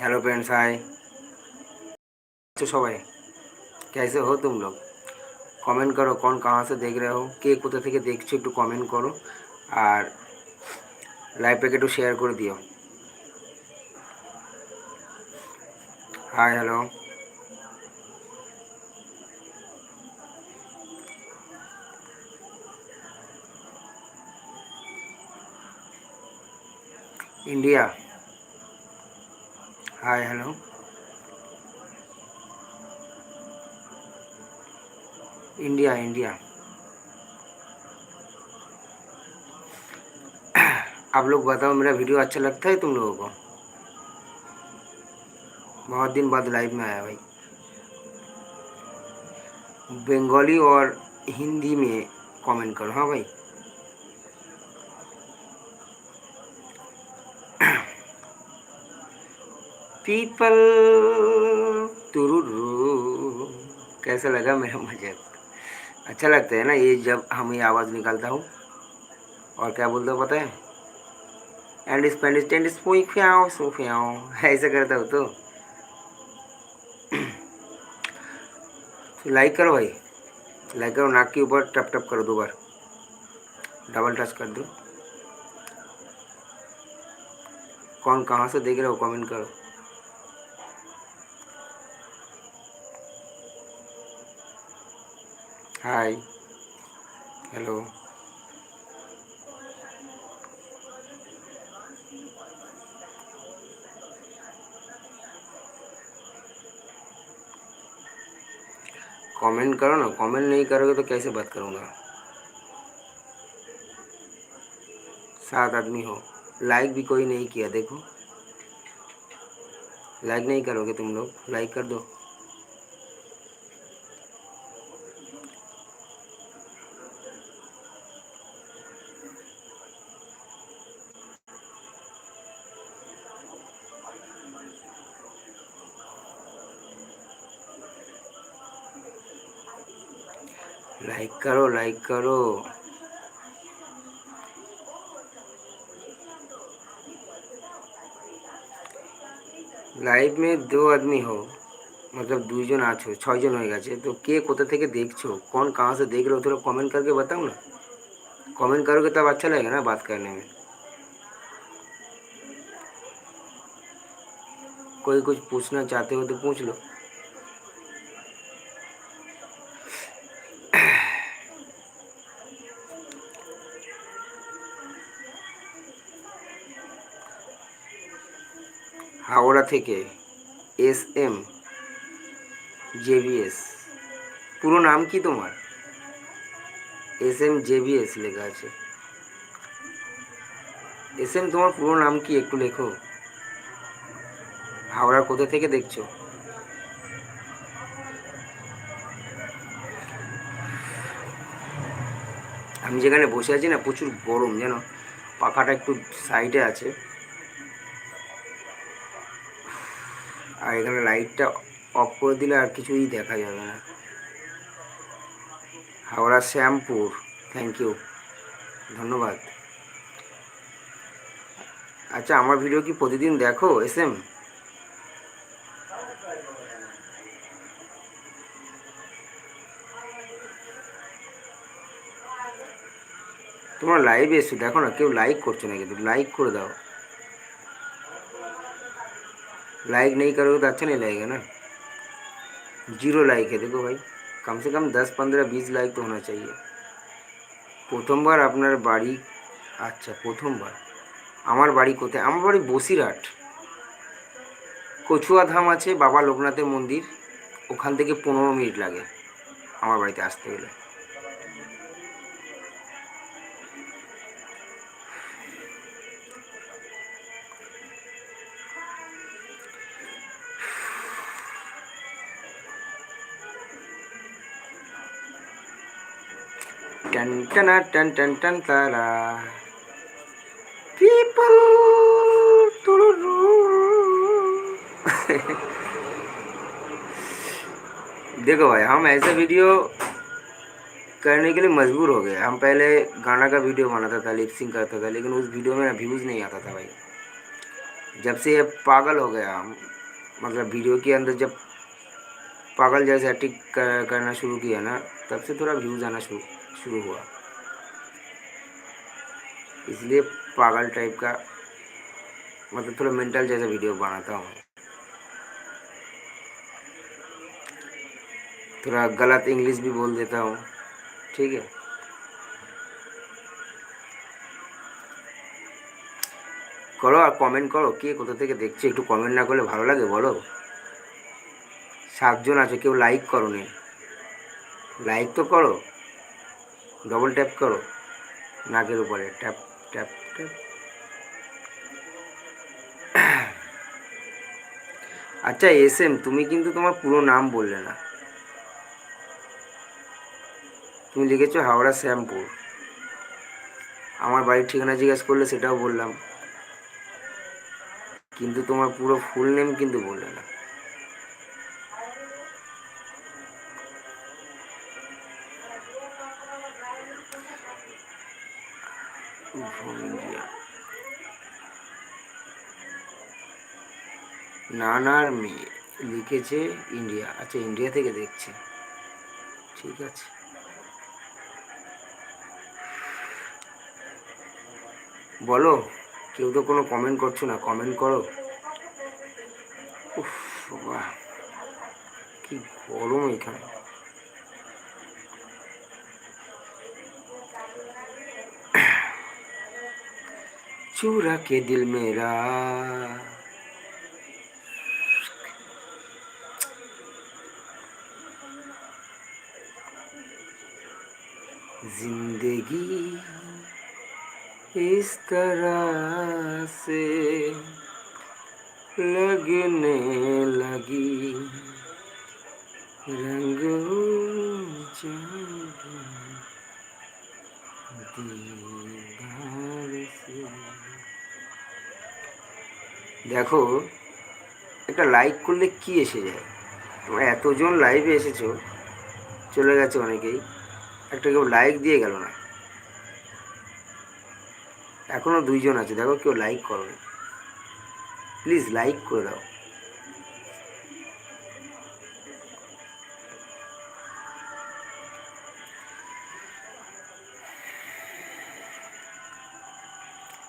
Hello friends hi तो সবাই कैसे हो तुम लोग কমেন্ট করো কোন কাহা সে দেখ रहे हो কে কোথা থেকে দেখছো একটু কমেন্ট করো আর লাইভটাকে একটু শেয়ার করে দিও hi hello India hi, hello. India India. आप लोग बताओ, मेरा वीडियो अच्छा लगता है तुम लोगों को? बहुत दिन बाद लाइव में आया भाई। बंगाली और हिंदी में कमेंट करो हाँ भाई। पीपल तुरुरु। कैसा लगा मेरा मज़ाक अच्छा लगता है ना ये जब हम ये आवाज़ निकालता हूँ। और क्या बोलते हो पता है? एंड स्पेंड टेंड स्पूई फ्याओ सो फ्याओ ऐसा करता हूँ तो। लाइक करो भाई। लाइक करो, नाक के ऊपर टप टप करो दो बार। डबल टच कर दो। कौन कहाँ से देख रहे हो कमेंट करो। हाय हेलो कमेंट करो ना. कमेंट नहीं करोगे तो कैसे बात करूँगा? सात आदमी हो. लाइक भी कोई नहीं किया, देखो. लाइक नहीं करोगे तुम लोग. लाइक कर दो. करो लाइक करो লাইভ মে দু আদমি हो मतलब দুইজন আছো ছয়জন হয়ে গেছে তো কে কোথা থেকে দেখছো कौन कहाँ से देख रहे हो थोड़ा कमेंट करके बताओ ना कमेंट करोगे तब अच्छा लगेगा ना बात करने में कोई कुछ पूछना चाहते हो तो पूछ लो থেকে এস এম জেবিএস পুরো নাম কি তোমার? এস এম জেবিএস লেখা আছে। এস এম, তোমার পুরো নাম কি একটু লেখো। হাওড়ার কোথা থেকে দেখছ? আমি যেখানে বসে আছি না, প্রচুর গরম যেন পাখাটা একটু সাইডে আছে। এখানে লাইটটা অফ করে দিলে আর কিছুই দেখা যাবে না। হাওড়া শ্যামপুর থ্যাংক ইউ ধন্যবাদ। আচ্ছা আমার ভিডিও কি প্রতিদিন দেখো এস এম তোমরা লাইভে এসো, দেখো না, কেউ লাইক করছ না কিন্তু লাইক করে দাও। लाइक नहीं करोगे तो अच्छा नहीं लगेगा ना जीरो लाइक है देखो भाई कम से कम दस पंद्रह बीस लाइक तो होना चाहिए প্রথমবার আপনার বাড়ি আচ্ছা প্রথমবার আমার বাড়ি কোথায় আমার বাড়ি বসিরহাট কচুয়া ধাম আছে বাবা লোকনাথের মন্দির ওখান থেকে পনেরো মিনিট লাগে আমার বাড়িতে আসতে গেলে टन टन टन टन टन तारा पीपल देखो भाई हम ऐसे वीडियो करने के लिए मजबूर हो गए। हम पहले गाना का वीडियो बनाता था लिपसिंग करता था लेकिन उस वीडियो में व्यूज़ नहीं आता था भाई। जब से ये पागल हो गया हम मतलब वीडियो के अंदर जब पागल जैसे एक्टिंग कर, करना शुरू किया ना तब से थोड़ा व्यूज़ आना शुरू शुरू हुआ इसलिए पागल टाइप का मतलब थोड़ा मेंटल जैसा वीडियो बनाता हूँ थोड़ा गलत इंग्लिश भी बोल देता हूँ ठीक है করো আর কমেন্ট করো কে কোথা থেকে দেখছে একটু কমেন্ট না করলে ভালো লাগে বলো সাতজন আছে কেউ লাইক করো নি লাইক তো করো ডবল ট্যাপ করো। নাকের উপরে। ট্যাপ ট্যাপ ট্যাপ আচ্ছা এস এম তুমি কিন্তু তোমার পুরো নাম বললে না। তুমি লিখেছো হাওড়া শ্যামপুর। আমার বাড়ির ঠিকানা জিজ্ঞেস করলে সেটাও বললাম। কিন্তু তোমার পুরো ফুল নেম কিন্তু বললে না। নানার মেয়ে লিখেছে ইন্ডিয়া আচ্ছা ইন্ডিয়া থেকে দেখছে ঠিক আছে বলো কেউ তো কোনো কমেন্ট করছো না কমেন্ট করো উফ বাবা কি গরম এখানে चूरा के दिल मेरा जिंदगी इस तरह से लगने लगी रंग दीदार से দেখো একটা লাইক করলে কি এসে যায় তোমরা এতজন লাইভে এসেছো চলে গেছে অনেকেই একটা কেউ লাইক দিয়ে গেল না। এখনও দুইজন আছে, দেখো কেউ লাইক করো প্লিজ লাইক করে দাও।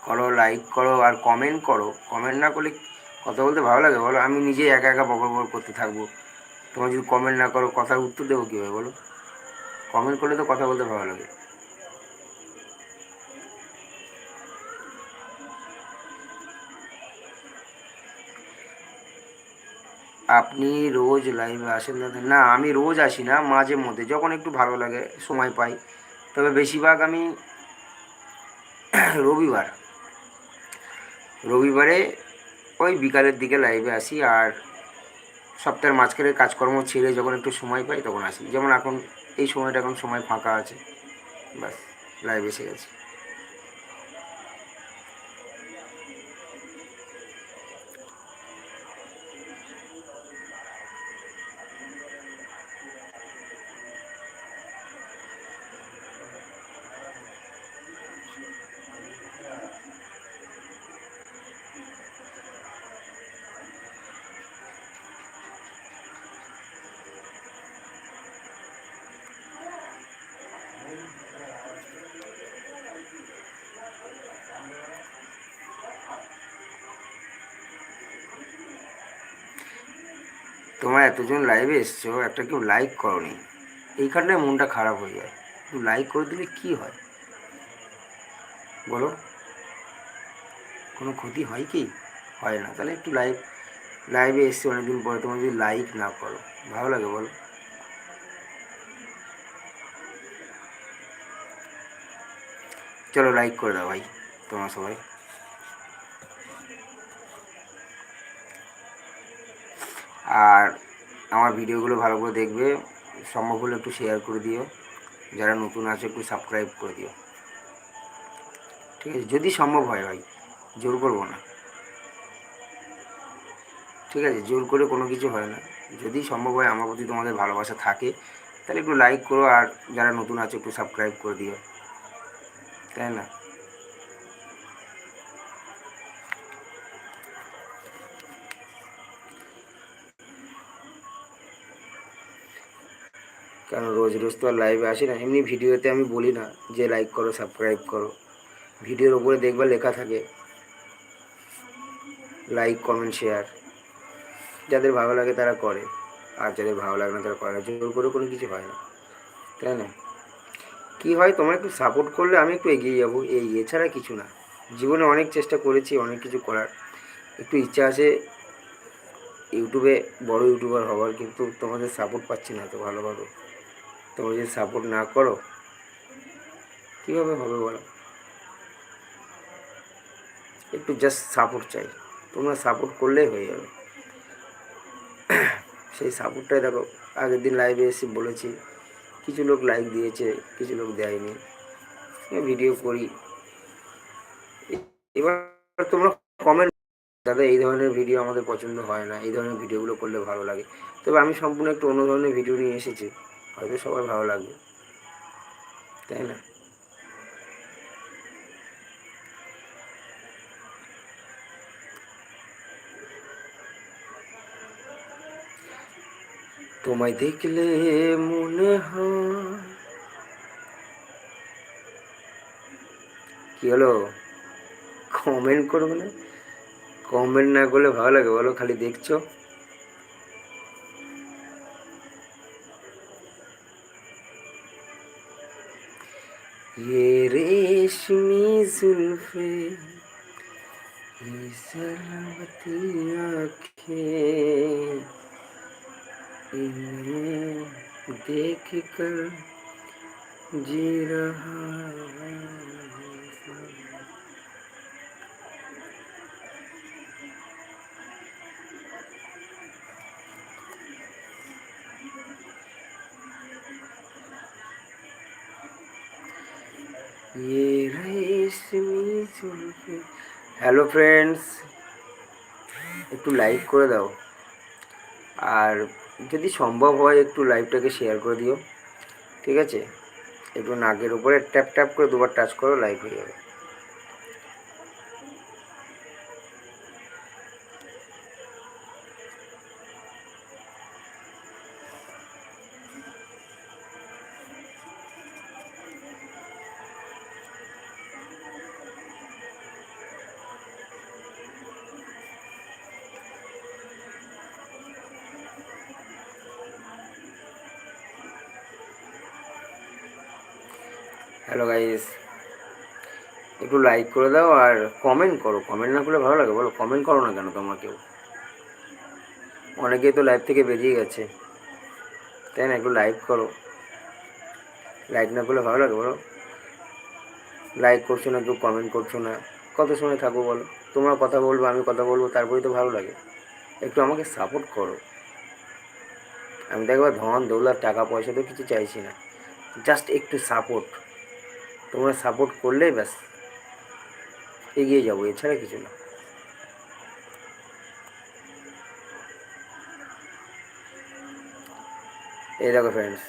করো লাইক করো আর কমেন্ট করো। কমেন্ট না করলে কথা বলতে ভালো লাগে, বলো আমি নিজেই একা একা বকর করতে থাকব। তোমার যদি কমেন্ট না করো, কথার উত্তর দেবো কীভাবে, বলো? কমেন্ট করলে তো কথা বলতে ভালো লাগে। আপনি রোজ লাইভে আসেন না না, আমি রোজ আসি না, মাঝে মধ্যে, যখন একটু ভালো লাগে, সময় পাই। তবে বেশিরভাগ আমি রবিবার। রবিবারে ওই বিকালের দিকে লাইভে আসি আর সপ্তাহের মাঝখানে কাজকর্ম ছেড়ে যখন একটু সময় পাই, তখন আসি। যেমন এখন এই সময়টা এখন সময় ফাঁকা আছে। ব্যাস লাইভ এসে গেছে। তোমরা এতজন লাইভে এসছো, একটা কেউ লাইক করনি। এইখানটায় মনটা খারাপ হয়ে যায়। একটু লাইক করে দিলে কি হয়? বলো। কোনো ক্ষতি হয় কি? হয় না। তাহলে একটু লাইভ লাইভে এসছে অনেকদিন পরে তোমার যদি লাইক না করো, ভালো লাগে বলো। চলো লাইক করে দাও ভাই, তোমরা সবাই। আর আমার ভিডিওগুলো ভালো করে দেখবে। সম্ভব হলে একটু শেয়ার করে দিও। যারা নতুন আছে, একটু সাবস্ক্রাইব করে দিও। ঠিক আছে? যদি সম্ভব হয় ভাই, জোর করব না। ঠিক আছে? জোর করে কোনো কিছু হয় না। যদি সম্ভব হয়, আমার প্রতি তোমাদের ভালোবাসা থাকে, তাহলে একটু লাইক করো। আর যারা নতুন আছে, একটু সাবস্ক্রাইব করে দিও। তাই না? কারণ রোজ রোজ তো আর লাইভে আসি না। এমনি ভিডিওতে আমি বলি না যে লাইক করো সাবস্ক্রাইব করো। ভিডিওর উপরে দেখবা লেখা থাকে। লাইক কমেন্ট শেয়ার যাদের ভালো লাগে তারা করে। আর যাদের ভালো লাগে না তারা করে না। জোর করে কোনো কিছু হয় না। তাই না? কী হয়, তোমরা একটু সাপোর্ট করলে আমি একটু এগিয়ে যাব। এই এছাড়া কিছু না। জীবনে অনেক চেষ্টা করেছি, অনেক কিছু করার। একটু ইচ্ছা আছে ইউটিউবে বড় ইউটিউবার হওয়ার কিন্তু তোমাদের সাপোর্ট পাচ্ছি না তো ভালোভাবে। তোমরা যদি সাপোর্ট না করো, কীভাবে হবে বলো? একটু জাস্ট সাপোর্ট চাই, তোমরা সাপোর্ট করলেই হয়ে যাবে। সেই সাপোর্টটাই দেখো, আগের দিন লাইভে এসে বলেছি, কিছু লোক লাইক দিয়েছে, কিছু লোক দেয়নি ভিডিও করি। এবার তোমরা কমেন্ট দাদা, এই ধরনের ভিডিও আমাদের পছন্দ হয় না, এই ধরনের ভিডিওগুলো করলে ভালো লাগে। তবে আমি সম্পূর্ণ একটু অন্য ধরনের ভিডিও নিয়ে এসেছি। হয়তো সবার ভালো লাগবে। তাই না? তোমায় দেখলে মনে হয় কি হলো? কমেন্ট করবে না কমেন্ট না করলে ভালো লাগে, বলো খালি দেখছ। आँखें इन्हें देख कर जी रहा ये হ্যালো ফ্রেন্ডস একটু লাইক করে দাও। আর যদি সম্ভব হয় একটু লাইভটাকে শেয়ার করে দিও। ঠিক আছে? একটু নাকের উপরে ট্যাপ ট্যাপ করে দুবার টাচ করো লাইভ হয়ে যাবে। লাইক করে দাও আর কমেন্ট করো। কমেন্ট না করলে ভালো লাগে। বলো কমেন্ট করো না কেন তোমরা কেউ? অনেকেই তো লাইভ থেকে বেরিয়ে গেছে। তাই না? একটু লাইক করো। লাইক না করলে ভালো লাগে বলো। লাইক করছ না কেউ কমেন্ট করছ না। কত সময় থাকো বলো? তোমরা কথা বলব, আমি কথা বলব, তারপরেই তো ভালো লাগে। একটু আমাকে সাপোর্ট করো। আমি তো একবার ধন দৌলত, টাকা পয়সা তো কিছু চাইছি না। জাস্ট একটু সাপোর্ট তোমরা সাপোর্ট করলেই ব্যাস। এগিয়ে যাব এছাড়া কিছু না। এই দেখো ফ্রেন্ডস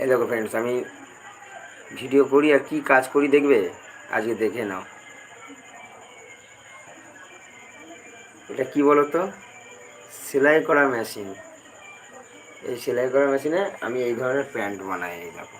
এই দেখো ফ্রেন্ডস আমি ভিডিও করি আর কি কাজ করি দেখবে? আজকে দেখে নাও। এটা কি বলো তো সেলাই করা মেশিন এই সেলাই করা মেশিনে আমি এই ধরনের প্যান্ট বানাই, এই দেখো।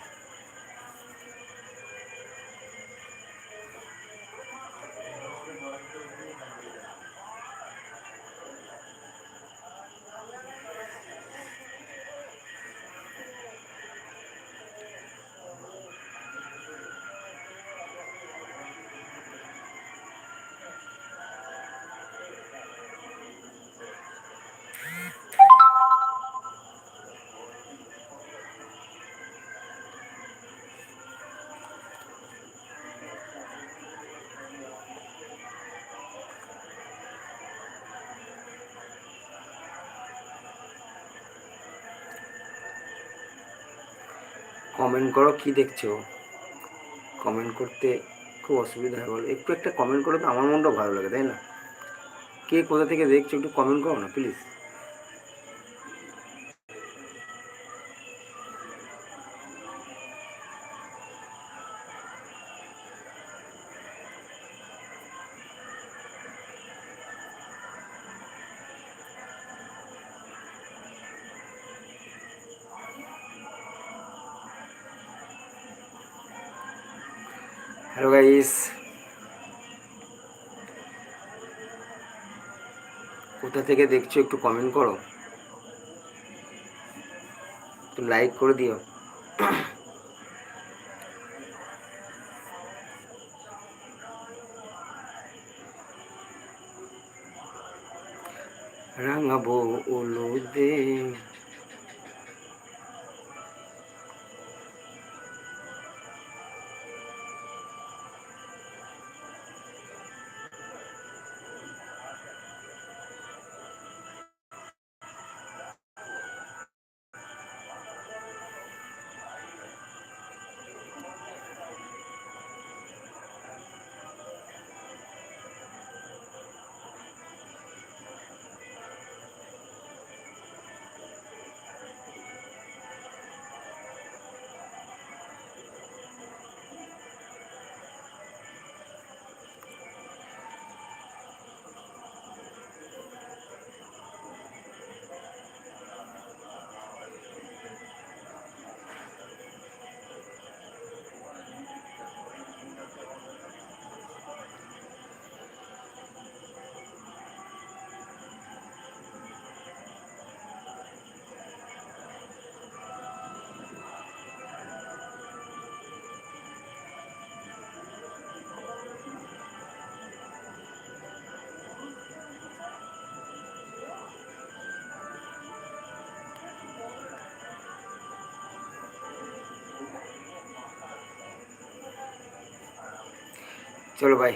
কমেন্ট করো, কি দেখছ? কমেন্ট করতে খুব অসুবিধা হয় বলো। একটু একটা কমেন্ট করো তো আমার মনটাও ভালো লাগে, তাই না? কে কোথা থেকে দেখছ একটু কমেন্ট করো না প্লিজ গাইস কোথা থেকে দেখছ একটু কমেন্ট করো। একটু লাইক করে দিও। রাঙাবো ওলুদে চলো ভাই